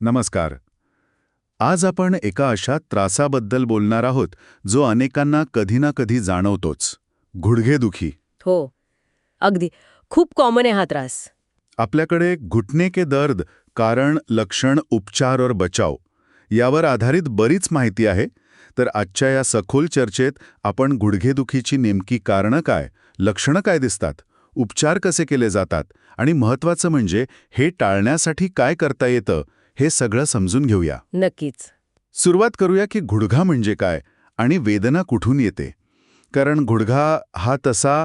नमस्कार. आज आपण एका अशा त्रासाबद्दल बोलणार आहोत जो अनेकांना कधी ना कधी जाणवतोच. गुडघेदुखी हो. अगदी. खूप कॉमन आहे हा त्रास. आपल्याकडे घुटने के दर्द कारण लक्षण उपचार और बचाव यावर आधारित बरीच माहिती आहे. तर आजच्या या सखोल चर्चेत आपण गुडघेदुखीची नेमकी कारणं काय लक्षणं काय दिसतात उपचार कसे केले जातात आणि महत्त्वाचं म्हणजे हे टाळण्यासाठी काय करता येतं हे सगळं समजून घेऊया. नक्कीच. सुरुवात करूया की गुडघा म्हणजे काय आणि वेदना कुठून येते. कारण गुडघा हा तसा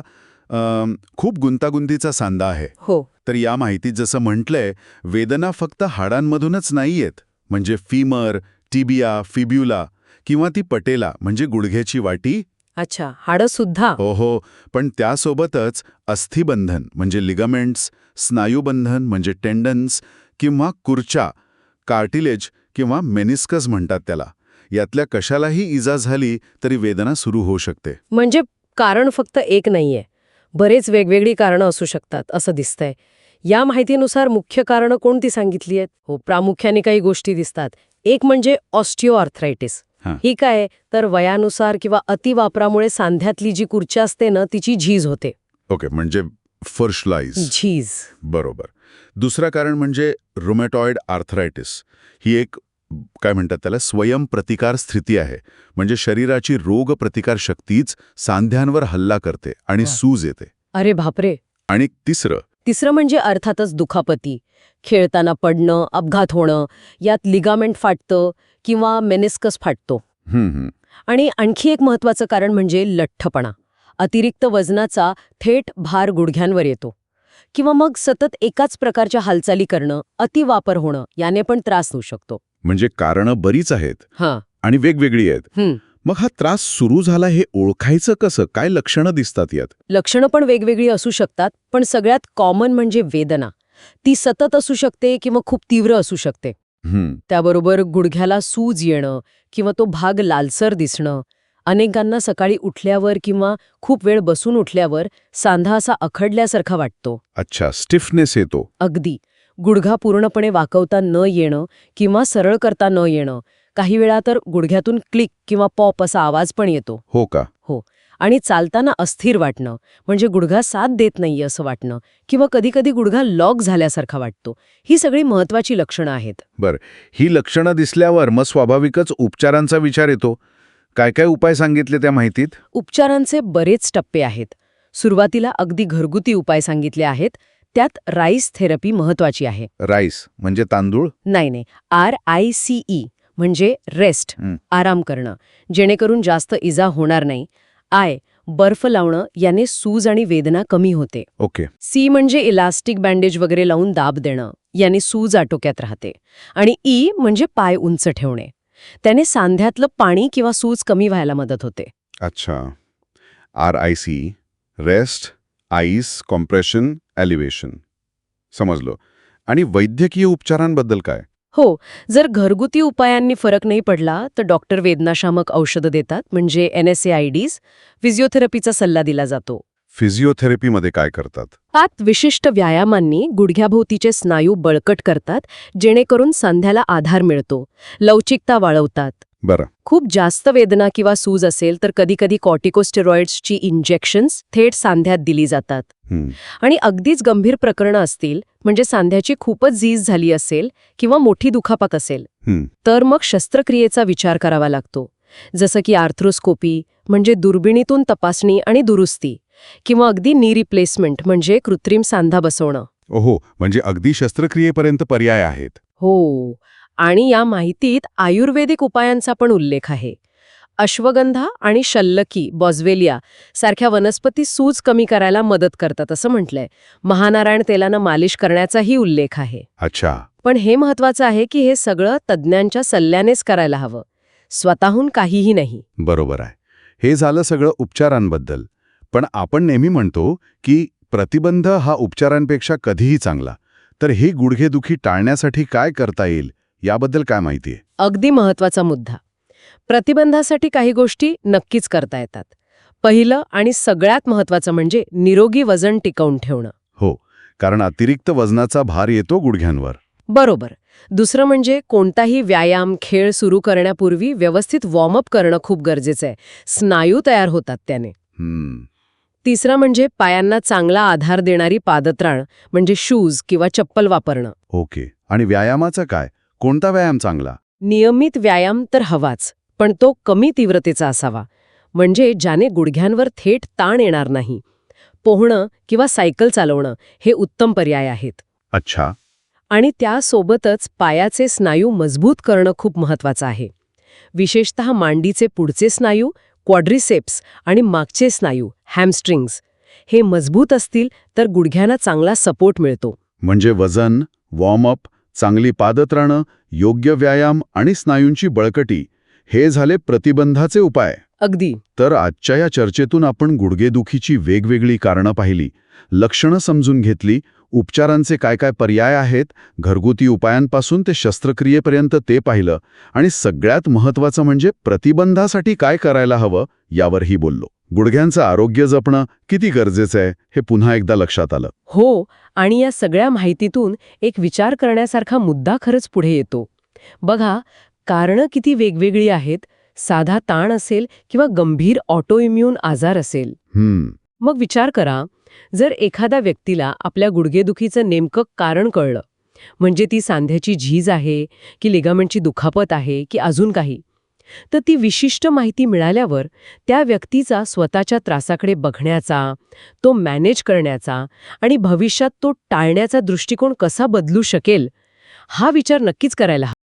खूप गुंतागुंतीचा सांधा आहे. हो. तर या माहितीत जसं म्हटलंय वेदना फक्त हाडांमधूनच नाही येत. म्हणजे फीमर टिबिया फिब्युला किंवा ती पटेला म्हणजे गुडघ्याची वाटी. अच्छा हाडं सुद्धा हो हो. पण त्यासोबतच अस्थिबंधन म्हणजे लिगामेंट्स स्नायुबंधन म्हणजे टेंडन्स किंवा कुर्चा कार्टिलेज किंवा मेनिस्कस म्हणतात त्याला. यातल्या कशालाही इजा झाली तरी वेदना सुरू होऊ शकते. म्हणजे कारण फक्त एक नाहीये. बरेच वेगवेगळी कारणं असू शकतात असं दिसतंय. या माहितीनुसार मुख्य कारणं कोणती सांगितली आहेत? हो प्रामुख्याने काही गोष्टी दिसतात. एक म्हणजे ऑस्टिओ आर्थरायटिस हां. काय? तर वयानुसार किंवा अतिवापरामुळे सांध्यातली जी खुर्च्या असते ना तिची झीज होते. ओके म्हणजे फर्शलाइज. झीज. बरोबर. दुसरं कारण म्हणजे रुमॅटॉइड आर्थरायटिस ही एक काय म्हणतात त्याला स्वयंप्रतिकार स्थिती आहे. म्हणजे शरीराची रोग प्रतिकार शक्तीच सांध्यांवर हल्ला करते आणि. सूज येते. अरे बापरे. आणि तिसरं. तिसरं म्हणजे अर्थातच दुखापती. खेळताना पडणं अपघात होणं यात लिगामेंट फाटतं किंवा मेनिस्कस फाटतो. आणि आणखी एक महत्वाचं कारण म्हणजे लठ्ठपणा. अतिरिक्त वजनाचा थेट भार गुडघ्यांवर येतो. किंवा मग सतत एकाच प्रकारच्या हालचाली करणं अतिवापर होणं याने पण त्रास होऊ शकतो. म्हणजे कारणं बरीच आहेत हां. आणि वेगवेगळी आहेत. मग हा त्रास सुरू झाला हे ओळखायचं कसं? काय लक्षणं दिसतात यात? लक्षणं पण वेगवेगळी असू शकतात पण सगळ्यात कॉमन म्हणजे वेदना. ती सतत असू शकते किंवा खूप तीव्र असू शकते. त्याबरोबर गुडघ्याला सूज येणं किंवा तो भाग लालसर दिसणं अनेकांना सकाळी उठल्यावर किंवा खूप वेळ बसून उठल्यावर सांधा असा अखडल्यासारखा वाटतो. अच्छा स्टिफनेस येतो. अगदी. गुडघा पूर्णपणे वाकवता न येणं किंवा सरळ करता न येणं काही वेळा तर गुडघ्यातून क्लिक किंवा पॉप असा आवाज पण येतो. हो का? आणि चालताना अस्थिर वाटणं म्हणजे गुडघा साथ देत नाहीये असं वाटणं किंवा कधीकधी गुडघा लॉक झाल्यासारखा वाटतो ही सगळी महत्वाची लक्षणं आहेत. ही लक्षणं दिसल्यावर मग स्वाभाविकच उपचारांचा विचार येतो? काय काय उपाय सांगितले त्या माहितीत? उपचारांचे बरेच टप्पे आहेत. सुरुवातीला अगदी घरगुती उपाय सांगितले आहेत. त्यात राईस थेरपी महत्वाची आहे. राईस म्हणजे तांदूळ? नाही नाही. आर आय सी ई म्हणजे रेस्ट. आराम करणं. जेणेकरून जास्त इजा होणार नाही. आय बर्फ लावणं याने सूज आणि वेदना कमी होते. ओके. सी म्हणजे इलास्टिक बँडेज वगैरे लावून दाब देणं याने सूज आटोक्यात राहते. आणि ई म्हणजे पाय उंच ठेवणे. त्याने सांध्यातलं पाणी किंवा सूज कमी व्हायला मदत होते. अच्छा. R I C rest ice compression elevation समजलो. आणि वैद्यकीय उपचारांबद्दल काय? हो. जर घरगुती उपायांनी फरक नाही पडला तर डॉक्टर वेदनाशामक औषधं देतात म्हणजे N S A I Ds फिजिओथेरपीचा सल्ला दिला जातो. फिजिओथेरपीमध्ये काय करतात? आत विशिष्ट व्यायामांनी गुडघ्याभोवतीचे स्नायू बळकट करतात जेणेकरून सांध्याला आधार मिळतो लवचिकता वाढवतात. बरं. खूप जास्त वेदना किंवा सूज असेल तर कधीकधी कॉर्टिकोस्टेरॉइड्सची इंजेक्शन्स थेट सांध्यात दिली जातात. आणि अगदीच गंभीर प्रकरणं असतील म्हणजे सांध्याची खूपच झीज झाली असेल किंवा मोठी दुखापत असेल. तर मग शस्त्रक्रियेचा विचार करावा लागतो. जसं की आर्थ्रोस्कोपी म्हणजे दुर्बिणीतून तपासणी आणि दुरुस्ती. किंवा अगदी नी रिप्लेसमेंट म्हणजे कृत्रिम सांधा बसवणं. ओहो म्हणजे अगदी शस्त्रक्रियेपर्यंत पर्याय आहेत. हो आणि या माहितीत आयुर्वेदिक उपायांचा पण उल्लेख आहे. अश्वगंधा आणि शल्लकी बॉझवेलिया सारख्या वनस्पती सूज कमी करायला मदत करतात असं म्हटलंय. महानारायण तेलानं मालिश करण्याचाही उल्लेख आहे. अच्छा. पण हे महत्वाचं आहे की हे सगळं तज्ज्ञांच्या सल्ल्यानेच करायला हवं. स्वतःहून काहीही नाही. बरोबर आहे. हे झालं सगळं उपचारांबद्दल. पण आपण नेहमी म्हणतो की प्रतिबंध हा उपचारांपेक्षा कधीही चांगला. तर हे गुडघेदुखी टाळण्यासाठी काय करता येईल याबद्दल काय माहिती आहे? अगदी महत्त्वाचा मुद्दा. प्रतिबंधासाठी काही गोष्टी नक्कीच करता येतात. पहिलं आणि सगळ्यात महत्वाचं म्हणजे निरोगी वजन टिकवून ठेवणं. हो कारण अतिरिक्त वजनाचा भार येतो गुडघ्यांवर. बरोबर. दुसरं म्हणजे कोणताही व्यायाम खेळ सुरू करण्यापूर्वी व्यवस्थित वॉर्मअप करणं खूप गरजेचं आहे. स्नायू तयार होतात त्याने. तिसरं म्हणजे पायांना चांगला आधार देणारी पादत्राण म्हणजे शूज किंवा चप्पल वापरणं. ओके. आणि व्यायामाचं काय? कोणता व्यायाम चांगला? नियमित व्यायाम तर हवाच पण तो कमी तीव्रतेचा असावा. म्हणजे ज्याने गुडघ्यांवर थेट ताण येणार नाही. पोहणं किंवा सायकल चालवणं हे उत्तम पर्याय आहेत. अच्छा. आणि त्यासोबतच पायाचे स्नायू मजबूत करणं खूप महत्वाचं आहे. विशेषतः मांडीचे पुढचे स्नायू क्वाड्रिसेप्स आणि मागचे स्नायू हॅमस्ट्रिंग्स हे मजबूत असतील तर गुडघ्यांना चांगला सपोर्ट मिळतो. म्हणजे वजन वॉर्मअप चांगली पादत्राणं योग्य व्यायाम आणि स्नायूंची बळकटी हे झाले प्रतिबंधाचे उपाय. अगदी. तर आजच्या या चर्चेतून आपण गुडघेदुखीची वेगवेगळी कारणं पाहिली. लक्षणं समजून घेतली. उपचारांचे काय काय पर्याय आहेत? घरगुती उपायांपासून ते शस्त्रक्रियेपर्यंत ते पाहिलं. आणि सगळ्यात महत्त्वाचं म्हणजे प्रतिबंधासाठी काय करायला हवं यावरही बोललो. गुडघ्यांचं आरोग्य जपणं किती गरजेचं आहे हे पुन्हा एकदा लक्षात आलं. हो आणि या सगळ्या माहितीतून एक विचार करण्यासारखा मुद्दा खरंच पुढे येतो. बघा कारणं किती वेगवेगळी आहेत साधा ताण असेल किंवा गंभीर ऑटोइम्यून आजार असेल. मग विचार करा जर एखाद्या व्यक्तीला आपल्या गुडघेदुखीचं नेमकं कारण कळलं म्हणजे ती सांध्याची झीज आहे की लिगामेंटची दुखापत आहे की अजून काही तर ती विशिष्ट माहिती मिळाल्यावर त्या व्यक्तीचा स्वतःच्या त्रासाकडे बघण्याचा तो मॅनेज करण्याचा आणि भविष्यात तो टाळण्याचा दृष्टिकोन कसा बदलू शकेल हा विचार नक्कीच करायला हवा.